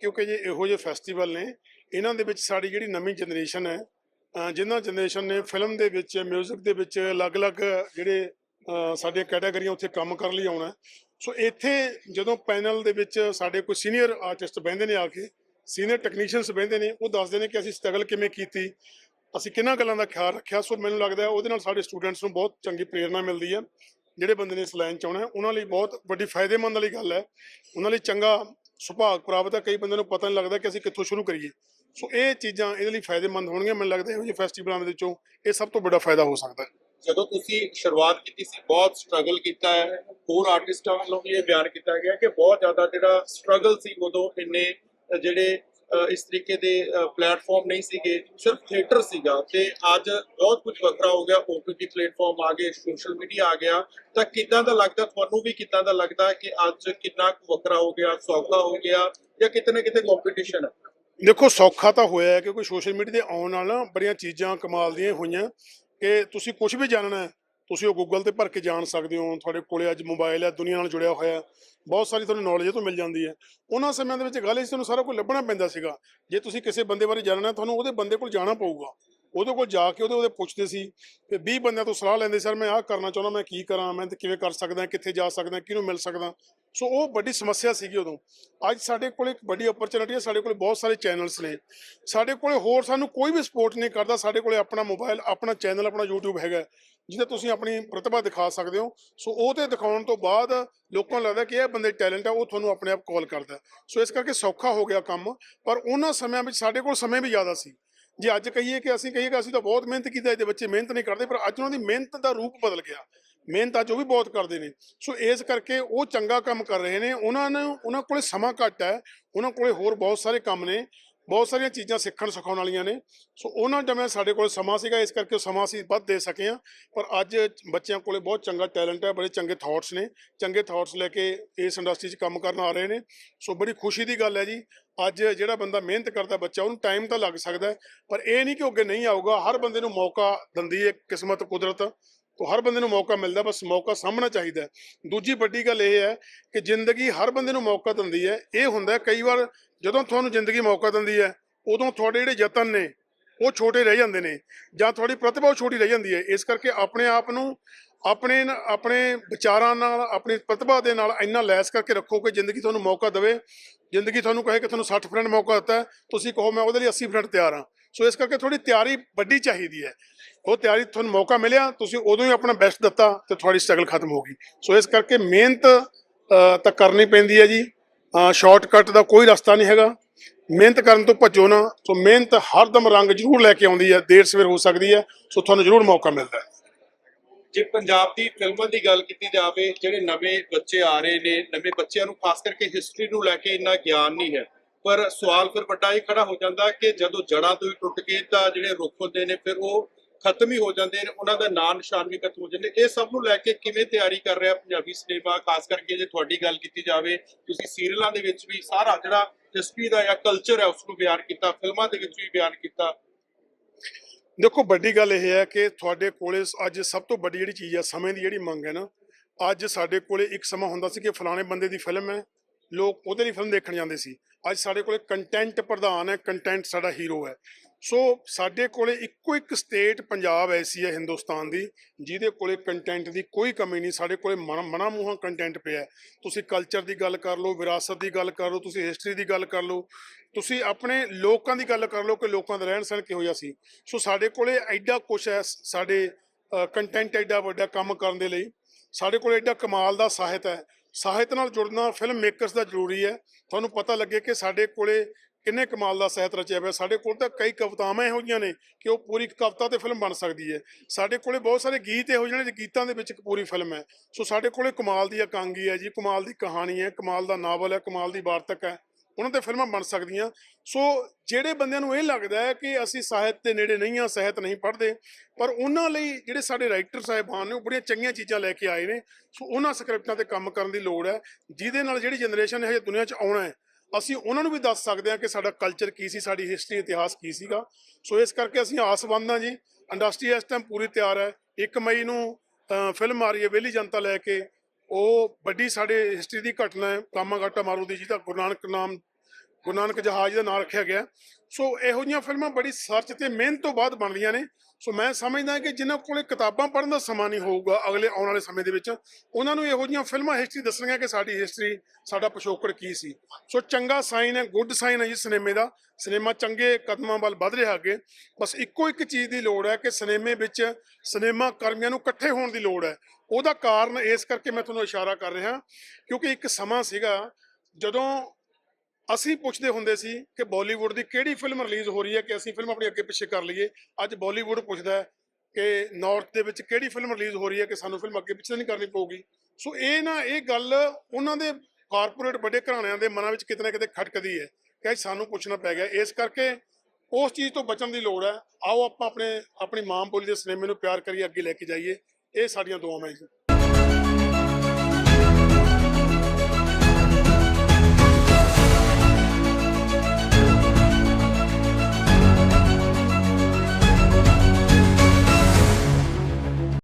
ਕਿਉਂਕਿ ਜੇ ਇਹੋ ਜਿਹੇ ਫੈਸਟੀਵਲ ਨੇ, ਇਹਨਾਂ ਦੇ ਵਿੱਚ ਸਾਡੀ ਜਿਹੜੀ ਨਵੀਂ ਜਨਰੇਸ਼ਨ ਹੈ ਜਿਨ੍ਹਾਂ ਜਨਰੇਸ਼ਨ ਨੇ ਫਿਲਮ ਦੇ ਵਿੱਚ 뮤직 ਦੇ ਵਿੱਚ ਅਲੱਗ-ਅਲੱਗ ਜਿਹੜੇ ਸਾਡੀਆਂ ਕੈਟਾਗਰੀਆਂ ਉੱਥੇ ਕੰਮ ਕਰਨ ਲਈ ਆਉਣਾ ਸੋ ਇੱਥੇ ਜਦੋਂ ਪੈਨਲ ਦੇ ਵਿੱਚ ਸਾਡੇ ਕੋਈ ਸੀਨੀਅਰ ਆਰਟਿਸਟ ਬਹਿੰਦੇ ਨੇ ਆ ਕੇ ਸੀਨੀਅਰ ਟੈਕਨੀਸ਼ੀਅਨਸ ਬਹਿੰਦੇ ਨੇ, ਉਹ ਦੱਸਦੇ ਨੇ ਕਿ ਅਸੀਂ ਸਟਰਗਲ ਕਿਵੇਂ ਕੀਤੀ, ਅਸੀਂ ਕਿੰਨਾ ਗੱਲਾਂ ਦਾ ਖਿਆਲ ਰੱਖਿਆ। ਸੋ ਮੈਨੂੰ ਲੱਗਦਾ ਉਹਦੇ ਨਾਲ ਸਾਡੇ ਸਟੂਡੈਂਟਸ ਨੂੰ ਬਹੁਤ ਚੰਗੀ ਪ੍ਰੇਰਣਾ ਮਿਲਦੀ ਹੈ। ਜਿਹੜੇ ਬੰਦੇ ਨੇ ਇਸ ਲਾਈਨ ਚ ਆਉਣਾ ਉਹਨਾਂ ਲਈ ਬਹੁਤ ਵੱਡੀ ਫਾਇਦੇਮੰਦ ਵਾਲੀ ਗੱਲ ਹੈ। ਉਹਨਾਂ ਲਈ ਚੰਗਾ ਸੁਭਾਗ ਪ੍ਰਾਪਤ ਹੈ ਕਈ ਬੰਦੇ ਨੂੰ ਪਤਾ ਨਹੀਂ ਲੱਗਦਾ ਕਿ ਅਸੀਂ ਕਿੱਥੋਂ ਸ਼ੁਰੂ ਕਰੀਏ। ਸੋ ਇਹ ਚੀਜ਼ਾਂ ਇਹਦੇ ਲਈ ਫਾਇਦੇਮੰਦ ਹੋਣਗੀਆਂ, ਮੈਨੂੰ ਲੱਗਦਾ ਇਹੋ ਜਿਹੇ ਫੈਸਟੀਵਲਾਂ ਦੇ ਵਿੱਚੋਂ ਇਹ ਸਭ ਤੋਂ ਵੱਡਾ ਫਾਇਦਾ ਹੋ ਸਕਦਾ ਹੈ। ਜਦੋਂ ਤੁਸੀਂ ਸ਼ੁਰੂਆਤ ਕੀਤੀ ਸੀ, ਬਹੁਤ ਸਟਰਗਲ ਕੀਤਾ ਹੈ, ਹੋਰ ਆਰਟਿਸਟਾਂ ਵੱਲੋਂ ਵੀ ਇਹ ਬਿਆਨ ਕੀਤਾ ਗਿਆ ਕਿ ਬਹੁਤ ਜ਼ਿਆਦਾ ਜਿਹੜਾ ਸਟਰਗਲ ਸੀ ਉਦੋਂ ਇੰਨੇ ਜਿਹੜੇ ਇਸ ਤਰੀਕੇ ਦੇ ਪਲੇਟਫਾਰਮ ਨਹੀਂ ਸੀਗੇ, ਸਿਰਫ ਥੀਏਟਰ ਸੀਗਾ ਤੇ ਅੱਜ ਬਹੁਤ ਕੁਝ ਵੱਖਰਾ ਹੋ ਗਿਆ ਓਟੀਟੀ ਪਲੇਟਫਾਰਮ ਆ ਗਏ ਸੋਸ਼ਲ ਮੀਡੀਆ ਆ ਗਿਆ। ਤਾਂ ਕਿੱਦਾਂ ਦਾ ਲੱਗਦਾ, ਤੁਹਾਨੂੰ ਵੀ ਕਿੱਦਾਂ ਦਾ ਲੱਗਦਾ ਕਿ ਅੱਜ ਕਿੰਨਾ ਕੁ ਵੱਖਰਾ ਹੋ ਗਿਆ, ਸੌਖਾ ਹੋ ਗਿਆ ਜਾਂ ਕਿਤੇ ਨਾ ਕਿਤੇ ਕੰਪੀਟੀਸ਼ਨ ਹੈ ਦੇਖੋ, ਸੌਖਾ ਤਾਂ ਹੋਇਆ ਕਿਉਂਕਿ ਸੋਸ਼ਲ ਮੀਡੀਆ ਦੇ ਆਉਣ ਨਾਲ ਨਾ ਬੜੀਆਂ ਚੀਜ਼ਾਂ ਕਮਾਲ ਦੀਆਂ ਹੋਈਆਂ ਕਿ ਤੁਸੀਂ ਕੁਝ ਵੀ ਜਾਣਨਾ ਹੈ ਤੁਸੀਂ ਉਹ ਗੂਗਲ ਤੇ ਭਰ ਕੇ ਜਾਣ ਸਕਦੇ ਹੋ, ਤੁਹਾਡੇ ਕੋਲੇ ਅੱਜ ਮੋਬਾਈਲ ਹੈ ਦੁਨੀਆ ਨਾਲ ਜੁੜਿਆ ਹੋਇਆ ਬਹੁਤ ਸਾਰੀ ਤੁਹਾਨੂੰ ਨੌਲੇਜ ਇਹ ਤੋਂ ਮਿਲ ਜਾਂਦੀ ਹੈ। ਉਹਨਾਂ ਸਮਿਆਂ ਦੇ ਵਿੱਚ ਗੱਲ ਇਹ ਸੀ ਤੁਹਾਨੂੰ ਸਾਰਾ ਕੁਝ ਲੱਭਣਾ ਪੈਂਦਾ ਸੀਗਾ। ਜੇ ਤੁਸੀਂ ਕਿਸੇ ਬੰਦੇ ਬਾਰੇ ਜਾਣਨਾ ਤੁਹਾਨੂੰ ਉਹਦੇ ਬੰਦੇ ਕੋਲ ਜਾਣਾ ਪਊਗਾ। ਉਹਦੇ ਕੋਲ ਜਾ ਕੇ ਉਹਦੇ ਉਹਦੇ ਪੁੱਛਦੇ ਸੀ ਤੇ 20 ਬੰਦਿਆਂ ਤੋਂ ਸਲਾਹ ਲੈਂਦੇ, ਸਰ, ਮੈਂ ਆਹ ਕਰਨਾ ਚਾਹੁੰਦਾ, ਮੈਂ ਕੀ ਕਰਾਂ, ਮੈਂ ਤੇ ਕਿਵੇਂ ਕਰ ਸਕਦਾ, ਕਿੱਥੇ ਜਾ ਸਕਦਾ, ਕਿਹਨੂੰ ਮਿਲ ਸਕਦਾ? ਸੋ ਉਹ ਵੱਡੀ ਸਮੱਸਿਆ ਸੀਗੀ ਉਦੋਂ। ਅੱਜ ਸਾਡੇ ਕੋਲ ਇੱਕ ਵੱਡੀ ਓਪਰਚੁਨਿਟੀ ਹੈ, ਸਾਡੇ ਕੋਲ ਬਹੁਤ ਸਾਰੇ ਚੈਨਲਸ ਨੇ। ਸਾਡੇ ਕੋਲ ਹੋਰ ਸਾਨੂੰ ਕੋਈ ਵੀ ਸਪੋਰਟ ਨਹੀਂ ਕਰਦਾ, ਸਾਡੇ ਕੋਲ ਆਪਣਾ ਮੋਬਾਈਲ ਆਪਣਾ ਚੈਨਲ ਆਪਣਾ YouTube ਹੈਗਾ, ਜਿਹਦੇ ਤੁਸੀਂ ਆਪਣੀ ਪ੍ਰਤਿਭਾ ਦਿਖਾ ਸਕਦੇ ਹੋ। ਸੋ ਉਹ ਤੇ ਦਿਖਾਉਣ ਤੋਂ ਬਾਅਦ ਲੋਕਾਂ ਨੂੰ ਲੱਗਦਾ ਕਿ ਇਹ ਬੰਦੇ ਟੈਲੈਂਟ ਆ, ਉਹ ਤੁਹਾਨੂੰ ਆਪਣੇ ਆਪ ਕਾਲ ਕਰਦਾ। ਸੋ ਇਸ ਕਰਕੇ ਸੌਖਾ ਹੋ ਗਿਆ ਕੰਮ, ਪਰ ਉਹਨਾਂ ਸਮਿਆਂ ਵਿੱਚ ਸਾਡੇ ਕੋਲ ਸਮੇਂ ਵੀ ਜ਼ਿਆਦਾ ਸੀ। ਜੇ ਅੱਜ ਕਹੀਏ ਕਿ ਅਸੀਂ ਕਹੀਏ ਕਿ ਅਸੀਂ ਤਾਂ ਬਹੁਤ ਮਿਹਨਤ ਕੀਤੀ ਇਹਦੇ ਬੱਚੇ ਮਿਹਨਤ ਨਹੀਂ ਕਰਦੇ, ਪਰ ਅੱਜ ਉਹਨਾਂ ਦੀ ਮਿਹਨਤ ਦਾ ਰੂਪ ਬਦਲ ਗਿਆ। ਮਿਹਨਤ ਅੱਜ ਉਹ ਵੀ ਬਹੁਤ ਕਰਦੇ ਨੇ। ਸੋ ਇਸ ਕਰਕੇ ਉਹ ਚੰਗਾ ਕੰਮ ਕਰ ਰਹੇ ਨੇ। ਉਹਨਾਂ ਨੂੰ, ਉਹਨਾਂ ਕੋਲੇ ਸਮਾਂ ਘੱਟ ਹੈ। ਉਹਨਾਂ ਕੋਲੇ ਹੋਰ ਬਹੁਤ ਸਾਰੇ ਕੰਮ ਨੇ। ਬਹੁਤ ਸਾਰੀਆਂ ਚੀਜ਼ਾਂ ਸਿੱਖਣ ਸਿਖਾਉਣ ਵਾਲੀਆਂ ਨੇ। ਸੋ ਉਹਨਾਂ ਜਿਵੇਂ ਸਾਡੇ ਕੋਲ ਸਮਾਂ ਸੀਗਾ, ਇਸ ਕਰਕੇ ਉਹ ਸਮਾਂ ਅਸੀਂ ਵੱਧ ਦੇ ਸਕੇ ਹਾਂ। ਪਰ ਅੱਜ ਬੱਚਿਆਂ ਕੋਲੇ ਬਹੁਤ ਚੰਗਾ ਟੈਲੈਂਟ ਹੈ, ਬੜੇ ਚੰਗੇ ਥਾਟਸ ਨੇ। ਚੰਗੇ ਥਾਟਸ ਲੈ ਕੇ ਇਸ ਇੰਡਸਟਰੀ 'ਚ ਕੰਮ ਕਰਨ ਆ ਰਹੇ ਨੇ। ਸੋ ਬੜੀ ਖੁਸ਼ੀ ਦੀ ਗੱਲ ਹੈ ਜੀ, ਅੱਜ ਜਿਹੜਾ ਬੰਦਾ ਮਿਹਨਤ ਕਰਦਾ ਬੱਚਾ, ਉਹਨੂੰ ਟਾਈਮ ਤਾਂ ਲੱਗ ਸਕਦਾ ਪਰ ਇਹ ਨਹੀਂ ਕਿ ਅੱਗੇ ਨਹੀਂ ਆਊਗਾ, ਹਰ ਬੰਦੇ ਨੂੰ ਮੌਕਾ ਦਿੰਦੀ ਹੈ ਕਿਸਮਤ ਕੁਦਰਤ। ਤੋਂ ਹਰ ਬੰਦੇ ਨੂੰ ਮੌਕਾ ਮਿਲਦਾ, ਬਸ ਮੌਕਾ ਸਾਹਮਣਾ ਚਾਹੀਦਾ ਦੂਜੀ ਵੱਡੀ ਗੱਲ ਇਹ ਹੈ ਕਿ ਜ਼ਿੰਦਗੀ ਹਰ ਬੰਦੇ ਨੂੰ ਮੌਕਾ ਦਿੰਦੀ ਹੈ। ਇਹ ਹੁੰਦਾ ਕਈ ਵਾਰ ਜਦੋਂ ਤੁਹਾਨੂੰ ਜ਼ਿੰਦਗੀ ਮੌਕਾ ਦਿੰਦੀ ਹੈ, ਉਦੋਂ ਤੁਹਾਡੇ ਜਿਹੜੇ ਯਤਨ ਨੇ, ਉਹ ਛੋਟੇ ਰਹਿ ਜਾਂਦੇ ਨੇ ਜਾਂ ਤੁਹਾਡੀ ਪ੍ਰਤਿਭਾ ਉਹ ਛੋਟੀ ਰਹਿ ਜਾਂਦੀ ਹੈ। ਇਸ ਕਰਕੇ ਆਪਣੇ ਆਪ ਨੂੰ ਆਪਣੇ ਆਪਣੇ ਵਿਚਾਰਾਂ ਨਾਲ, ਆਪਣੀ ਪ੍ਰਤਿਭਾ ਦੇ ਨਾਲ ਇੰਨਾ ਲੈਸ ਕਰਕੇ ਰੱਖੋ ਕਿ ਜ਼ਿੰਦਗੀ ਤੁਹਾਨੂੰ ਮੌਕਾ ਦੇਵੇ। ਜ਼ਿੰਦਗੀ ਤੁਹਾਨੂੰ ਕਹੇ ਕਿ ਤੁਹਾਨੂੰ 60% ਮੌਕਾ ਦਿੱਤਾ ਤੁਸੀਂ ਕਹੋ ਮੈਂ ਉਹਦੇ ਲਈ 80% ਤਿਆਰ ਹਾਂ। ਸੋ ਇਸ ਕਰਕੇ ਥੋੜੀ ਤਿਆਰੀ ਵੱਡੀ ਚਾਹੀਦੀ ਹੈ। ਉਹ ਤਿਆਰੀ ਤੁਹਾਨੂੰ ਮੌਕਾ ਮਿਲਿਆ, ਤੁਸੀਂ ਉਦੋਂ ਹੀ ਆਪਣਾ ਬੈਸਟ ਦਿੱਤਾ ਤੇ ਤੁਹਾਡੀ ਸਟਰਗਲ ਖਤਮ ਹੋ ਗਈ। ਸੋ ਇਸ ਕਰਕੇ ਮਿਹਨਤ ਤਾਂ ਕਰਨੀ ਪੈਂਦੀ ਹੈ ਜੀ। ਸ਼ਾਰਟਕਟ ਦਾ ਕੋਈ ਰਸਤਾ ਨਹੀਂ ਹੈਗਾ। ਮਿਹਨਤ ਕਰਨ ਤੋਂ ਭੱਜੋ ਨਾ। ਸੋ ਮਿਹਨਤ ਹਰਦਮ ਰੰਗ ਜ਼ਰੂਰ ਲੈ ਕੇ ਆਉਂਦੀ ਹੈ। ਦੇਰ ਸਵੇਰ ਹੋ ਸਕਦੀ ਹੈ। ਸੋ ਤੁਹਾਨੂੰ ਜ਼ਰੂਰ ਮੌਕਾ ਮਿਲਦਾ ਹੈ। ਜੇ ਪੰਜਾਬ ਦੀ ਫਿਲਮਾਂ ਦੀ ਗੱਲ ਕੀਤੀ ਜਾਵੇ, ਜਿਹੜੇ ਨਵੇਂ ਬੱਚੇ ਆ ਰਹੇ ਨੇ, ਨਵੇਂ ਬੱਚਿਆਂ ਨੂੰ ਖਾਸ ਕਰਕੇ ਹਿਸਟਰੀ ਨੂੰ ਲੈ ਕੇ ਇੰਨਾ ਗਿਆਨ ਨਹੀਂ ਹੈ। ਪਰ ਸਵਾਲ ਫਿਰ ਵੱਡਾ ਇਹ ਖੜਾ ਹੋ ਜਾਂਦਾ ਕਿ ਜਦੋਂ ਜੜਾਂ ਤੋਂ ਹੀ ਟੁੱਟ ਕੇ ਤਾਂ ਜਿਹੜੇ ਰੁੱਖ ਹੁੰਦੇ ਨੇ, ਫਿਰ ਉਹ ਖਤਮ ਹੀ ਹੋ ਜਾਂਦੇ ਨੇ, ਉਹਨਾਂ ਦਾ ਨਾਂ ਨਿਸ਼ਾਨ ਵੀ ਖਤਮ ਹੋ ਜਾਂਦੇ ਇਹ ਸਭ ਨੂੰ ਲੈ ਕੇ ਕਿਵੇਂ ਤਿਆਰੀ ਕਰ ਰਿਹਾ ਪੰਜਾਬੀ ਸਿਨੇਮਾ? ਖਾਸ ਕਰਕੇ ਜੇ ਤੁਹਾਡੀ ਗੱਲ ਕੀਤੀ ਜਾਵੇ, ਤੁਸੀਂ ਸੀਰੀਅਲਾਂ ਦੇ ਵਿੱਚ ਵੀ ਸਾਰਾ ਜਿਹੜਾ ਹਿਸਟਰੀ ਦਾ ਜਾਂ ਕਲਚਰ ਹੈ ਉਸ ਨੂੰ ਬਿਆਨ ਕੀਤਾ, ਫਿਲਮਾਂ ਦੇ ਵਿੱਚ ਵੀ ਬਿਆਨ ਕੀਤਾ। ਦੇਖੋ, ਵੱਡੀ ਗੱਲ ਇਹ ਹੈ ਕਿ ਤੁਹਾਡੇ ਕੋਲੇ ਅੱਜ ਸਭ ਤੋਂ ਵੱਡੀ ਜਿਹੜੀ ਚੀਜ਼ ਹੈ, ਸਮੇਂ ਦੀ ਜਿਹੜੀ ਮੰਗ ਹੈ ਨਾ, ਅੱਜ ਸਾਡੇ ਕੋਲੇ ਇੱਕ ਸਮਾਂ ਹੁੰਦਾ ਸੀ ਕਿ ਫਲਾਣੇ ਬੰਦੇ ਦੀ ਫਿਲਮ ਹੈ, ਲੋਕ ਉਹਦੇ ਲਈ ਫਿਲਮ ਦੇਖਣ ਜਾਂਦੇ ਸੀ। ਅੱਜ ਸਾਡੇ ਕੋਲੇ ਕੰਟੈਂਟ ਪ੍ਰਧਾਨ ਹੈ ਕੰਟੈਂਟ ਸਾਡਾ ਹੀਰੋ ਹੈ। ਸੋ ਸਾਡੇ ਕੋਲੇ ਇੱਕੋ ਇੱਕ ਸਟੇਟ ਪੰਜਾਬ ਐਸੀ ਹੈ ਹਿੰਦੁਸਤਾਨ ਦੀ, ਜਿਹਦੇ ਕੋਲੇ ਕੰਟੈਂਟ ਦੀ ਕੋਈ ਕਮੀ ਨਹੀਂ, ਸਾਡੇ ਕੋਲੇ ਮਨ- ਮਨਾ ਮੂੰਹਾਂ ਕੰਟੈਂਟ ਪਿਆ ਤੁਸੀਂ ਕਲਚਰ ਦੀ ਗੱਲ ਕਰ ਲਓ, ਵਿਰਾਸਤ ਦੀ ਗੱਲ ਕਰ ਲਓ, ਤੁਸੀਂ ਹਿਸਟਰੀ ਦੀ ਗੱਲ ਕਰ ਲਓ, ਤੁਸੀਂ ਆਪਣੇ ਲੋਕਾਂ ਦੀ ਗੱਲ ਕਰ ਲਓ ਕਿ ਲੋਕਾਂ ਦਾ ਰਹਿਣ ਸਹਿਣ ਕਿਹੋ ਜਿਹਾ ਸੀ। ਸੋ ਸਾਡੇ ਕੋਲੇ ਐਡਾ ਕੁਛ ਹੈ ਸਾਡੇ ਕੰਟੈਂਟ ਐਡਾ ਵੱਡਾ ਕੰਮ ਕਰਨ ਦੇ ਲਈ, ਸਾਡੇ ਕੋਲ ਐਡਾ ਕਮਾਲ ਦਾ ਸਾਹਿਤ ਹੈ। ਸਾਹਿਤ ਨਾਲ ਜੁੜਨਾ ਫਿਲਮ ਮੇਕਰਸ ਦਾ ਜ਼ਰੂਰੀ ਹੈ। ਤੁਹਾਨੂੰ ਪਤਾ ਲੱਗੇ ਕਿ ਸਾਡੇ ਕੋਲੇ ਕਿੰਨੇ ਕਮਾਲ ਦਾ ਸਾਹਿਤ ਰਚਿਆ ਹੋਇਆ ਸਾਡੇ ਕੋਲ ਤਾਂ ਕਈ ਕਵਿਤਾਵਾਂ ਇਹੋ ਜਿਹੀਆਂ ਨੇ ਕਿ ਉਹ ਪੂਰੀ ਕਵਿਤਾ ਤੇ ਫਿਲਮ ਬਣ ਸਕਦੀ ਹੈ। ਸਾਡੇ ਕੋਲੇ ਬਹੁਤ ਸਾਰੇ ਗੀਤ ਇਹੋ ਜਿਹੇ ਨੇ ਗੀਤਾਂ ਦੇ ਵਿੱਚ ਇੱਕ ਪੂਰੀ ਫਿਲਮ ਹੈ। ਸੋ ਸਾਡੇ ਕੋਲੇ ਕਮਾਲ ਦੀ ਇਕਾਂਗੀ ਹੈ ਜੀ, ਕਮਾਲ ਦੀ ਕਹਾਣੀ ਹੈ, ਕਮਾਲ ਦਾ ਨਾਵਲ ਹੈ, ਕਮਾਲ ਦੀ ਵਾਰਤਕ ਹੈ। ਉਹਨਾਂ ਤੇ ਫਿਲਮਾਂ ਬਣ ਸਕਦੀਆਂ। ਸੋ ਜਿਹੜੇ ਬੰਦਿਆਂ ਨੂੰ ਇਹ ਲੱਗਦਾ ਹੈ ਕਿ ਅਸੀਂ ਸਾਹਿਤ ਦੇ ਨੇੜੇ ਨਹੀਂ ਆ ਸਾਹਿਤ ਨਹੀਂ ਪੜ੍ਹਦੇ, ਪਰ ਉਹਨਾਂ ਲਈ ਜਿਹੜੇ ਸਾਡੇ ਰਾਈਟਰ ਸਾਹਿਬਾਨ ਨੇ, ਉਹ ਬੜੀਆਂ ਚੰਗੀਆਂ ਚੀਜ਼ਾਂ ਲੈ ਕੇ ਆਏ ਨੇ। ਸੋ ਉਹਨਾਂ ਸਕ੍ਰਿਪਟਾਂ ਤੇ ਕੰਮ ਕਰਨ ਦੀ ਲੋੜ ਹੈ। ਜਿਹਦੇ ਨਾਲ ਜਿਹੜੀ ਜਨਰੇਸ਼ਨ ਹਜੇ ਦੁਨੀਆ 'ਚ ਆਉਣਾ ਹੈ ਅਸੀਂ ਉਹਨਾਂ ਨੂੰ ਵੀ ਦੱਸ ਸਕਦੇ ਹਾਂ ਕਿ ਸਾਡਾ ਕਲਚਰ ਕੀ ਸੀ, ਸਾਡੀ ਹਿਸਟਰੀ ਇਤਿਹਾਸ ਕੀ ਸੀਗਾ। ਸੋ ਇਸ ਕਰਕੇ ਅਸੀਂ ਆਸਵੰਦ ਹਾਂ ਜੀ ਇੰਡਸਟਰੀ ਇਸ ਟਾਈਮ ਪੂਰੀ ਤਿਆਰ ਹੈ। 1 ਮਈ ਨੂੰ ਫਿਲਮ ਆ ਰਹੀ ਹੈ, ਵਿਹਲੀ ਜਨਤਾ ਲੈ ਕੇ। ਉਹ ਵੱਡੀ ਸਾਡੇ ਹਿਸਟਰੀ ਦੀ ਘਟਨਾ ਹੈ ਕਾਮਾਗਾਟਾ ਮਾਰੂ ਦੀ ਜਿਹਦਾ ਗੁਰੂ ਨਾਨਕ ਨਾਮ ਗੁਰੂ ਨਾਨਕ ਜਹਾਜ਼ ਦਾ ਨਾਮ ਰੱਖਿਆ ਗਿਆ। ਸੋ ਇਹੋ ਜਿਹੀਆਂ ਫਿਲਮਾਂ ਬੜੀ ਸਰਚ ਤੇ ਮਿਹਨਤ ਤੋਂ ਬਾਅਦ ਬਣਦੀਆਂ ਨੇ। ਸੋ ਮੈਂ ਸਮਝਦਾ ਕਿ ਜਿਨ੍ਹਾਂ ਕੋਲੇ ਕਿਤਾਬਾਂ ਪੜ੍ਹਨ ਦਾ ਸਮਾਂ ਨਹੀਂ ਹੋਊਗਾ ਅਗਲੇ ਆਉਣ ਵਾਲੇ ਸਮੇਂ ਦੇ ਵਿੱਚ, ਉਹਨਾਂ ਨੂੰ ਇਹੋ ਜਿਹੀਆਂ ਫਿਲਮਾਂ ਹਿਸਟਰੀ ਦੱਸਣਗੀਆਂ ਕਿ ਸਾਡੀ ਹਿਸਟਰੀ ਸਾਡਾ ਪਿਛੋਕੜ ਕੀ ਸੀ। ਸੋ ਚੰਗਾ ਸਾਈਨ ਹੈ ਗੁੱਡ ਸਾਈਨ ਹੈ ਜੀ ਸਿਨੇਮੇ ਦਾ। ਸਿਨੇਮਾ ਚੰਗੇ ਕਦਮਾਂ ਵੱਲ ਵੱਧ ਰਿਹਾ ਅੱਗੇ। ਬਸ ਇੱਕੋ ਇੱਕ ਚੀਜ਼ ਦੀ ਲੋੜ ਹੈ ਕਿ ਸਿਨੇਮੇ ਵਿੱਚ ਸਿਨੇਮਾ ਕਰਮੀਆਂ ਨੂੰ ਇਕੱਠੇ ਹੋਣ ਦੀ ਲੋੜ ਹੈ। ਉਹਦਾ ਕਾਰਨ ਇਸ ਕਰਕੇ ਮੈਂ ਤੁਹਾਨੂੰ ਇਸ਼ਾਰਾ ਕਰ ਰਿਹਾ, ਕਿਉਂਕਿ ਇੱਕ ਸਮਾਂ ਸੀਗਾ ਜਦੋਂ ਅਸੀਂ ਪੁੱਛਦੇ ਹੁੰਦੇ ਸੀ ਕਿ ਬਾਲੀਵੁੱਡ ਦੀ ਕਿਹੜੀ ਫਿਲਮ ਰਿਲੀਜ਼ ਹੋ ਰਹੀ ਹੈ ਕਿ ਅਸੀਂ ਫਿਲਮ ਆਪਣੀ ਅੱਗੇ ਪਿੱਛੇ ਕਰ ਲਈਏ। ਅੱਜ ਬਾਲੀਵੁੱਡ ਪੁੱਛਦਾ ਹੈ ਕਿ ਨਾਰਥ ਦੇ ਵਿੱਚ ਕਿਹੜੀ ਫਿਲਮ ਰਿਲੀਜ਼ ਹੋ ਰਹੀ ਹੈ ਕਿ ਸਾਨੂੰ ਫਿਲਮ ਅੱਗੇ ਪਿੱਛੇ ਨਹੀਂ ਕਰਨੀ ਪਊਗੀ। ਸੋ ਇਹ ਨਾ, ਇਹ ਗੱਲ ਉਹਨਾਂ ਦੇ ਕਾਰਪੋਰੇਟ ਵੱਡੇ ਘਰਾਣਿਆਂ ਦੇ ਮਨਾਂ ਵਿੱਚ ਕਿਤੇ ਨਾ ਕਿਤੇ ਖਟਕਦੀ ਹੈ ਕਿ ਅੱਜ ਸਾਨੂੰ ਪੁੱਛਣਾ ਪੈ ਗਿਆ। ਇਸ ਕਰਕੇ ਉਸ ਚੀਜ਼ ਤੋਂ ਬਚਣ ਦੀ ਲੋੜ ਹੈ। ਆਓ ਆਪਾਂ ਆਪਣੇ, ਆਪਣੀ ਮਾਂ ਬੋਲੀ ਦੇ ਸਿਨੇਮੇ ਨੂੰ ਪਿਆਰ ਕਰੀਏ, ਅੱਗੇ ਲੈ ਕੇ ਜਾਈਏ। ਇਹ ਸਾਡੀਆਂ ਦੁਆਵਾਂ ਹੈ ਜੀ